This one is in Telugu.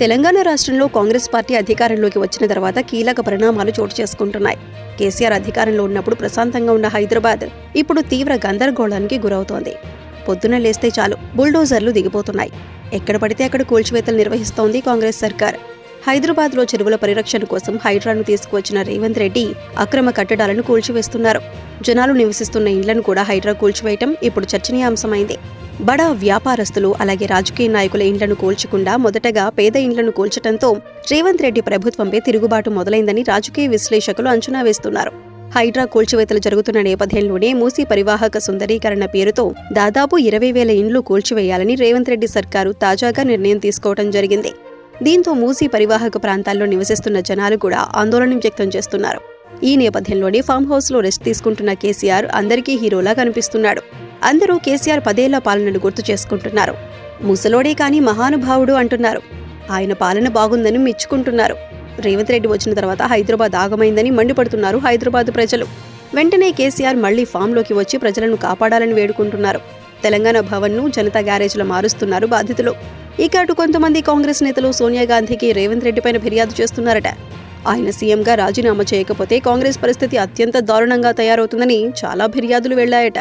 తెలంగాణ రాష్ట్రంలో కాంగ్రెస్ పార్టీ అధికారంలోకి వచ్చిన తర్వాత కీలక పరిణామాలు చోటు చేసుకుంటున్నాయి. కేసీఆర్ అధికారంలో ఉన్నప్పుడు ప్రశాంతంగా ఉన్న హైదరాబాద్ ఇప్పుడు తీవ్ర గందరగోళానికి గురవుతోంది. పొద్దున లేస్తే చాలు బుల్డోజర్లు దిగిపోతున్నాయి. ఎక్కడ పడితే అక్కడ కూల్చివేతలు నిర్వహిస్తోంది కాంగ్రెస్ సర్కార్. హైదరాబాద్లో చెరువుల పరిరక్షణ కోసం హైడ్రాను తీసుకువచ్చిన రేవంత్ రెడ్డి అక్రమ కట్టడాలను కూల్చివేస్తున్నారు. జనాలు నివసిస్తున్న ఇండ్లను కూడా హైడ్రా కూల్చివేయటం ఇప్పుడు చర్చనీయాంశమైంది. బడా వ్యాపారస్తులు అలాగే రాజకీయ నాయకుల ఇండ్లను కూల్చకుండా మొదటగా పేద ఇండ్లను కూల్చడంతో రేవంత్ రెడ్డి ప్రభుత్వంపై తిరుగుబాటు మొదలైందని రాజకీయ విశ్లేషకులు అంచనా వేస్తున్నారు. హైడ్రా కూల్చివేతలు జరుగుతున్న నేపథ్యంలోనే మూసీ పరివాహక సుందరీకరణ పేరుతో దాదాపు ఇరవై వేల ఇండ్లు కూల్చివేయాలని రేవంత్ రెడ్డి సర్కారు తాజాగా నిర్ణయం తీసుకోవడం జరిగింది. దీంతో మూసీ పరివాహక ప్రాంతాల్లో నివసిస్తున్న జనాలు కూడా ఆందోళన వ్యక్తం చేస్తున్నారు. ఈ నేపథ్యంలోనే ఫామ్ హౌస్లో రెస్ట్ తీసుకుంటున్న కేసీఆర్ అందరికీ హీరోలా కనిపిస్తున్నాడు. అందరూ కేసీఆర్ పదేళ్ళ పాలనను గుర్తు చేసుకుంటున్నారు. ముసలోడే కాని మహానుభావుడు అంటున్నారు. ఆయన పాలన బాగుందని మెచ్చుకుంటున్నారు. రేవంత్ రెడ్డి వచ్చిన తర్వాత హైదరాబాద్ ఆగమైందని మండిపడుతున్నారు హైదరాబాద్ ప్రజలు. వెంటనే కేసీఆర్ మళ్ళీ ఫామ్లోకి వచ్చి ప్రజలను కాపాడాలని వేడుకుంటున్నారు. తెలంగాణ భవన్ను జనతా గ్యారేజ్లో మారుస్తున్నారు బాధితులు. ఇక అటు కొంతమంది కాంగ్రెస్ నేతలు సోనియా గాంధీకి రేవంత్ రెడ్డిపైన ఫిర్యాదు చేస్తున్నారట. ఆయన సీఎంగా రాజీనామా చేయకపోతే కాంగ్రెస్ పరిస్థితి అత్యంత దారుణంగా తయారవుతుందని చాలా ఫిర్యాదులు వెళ్ళాయట.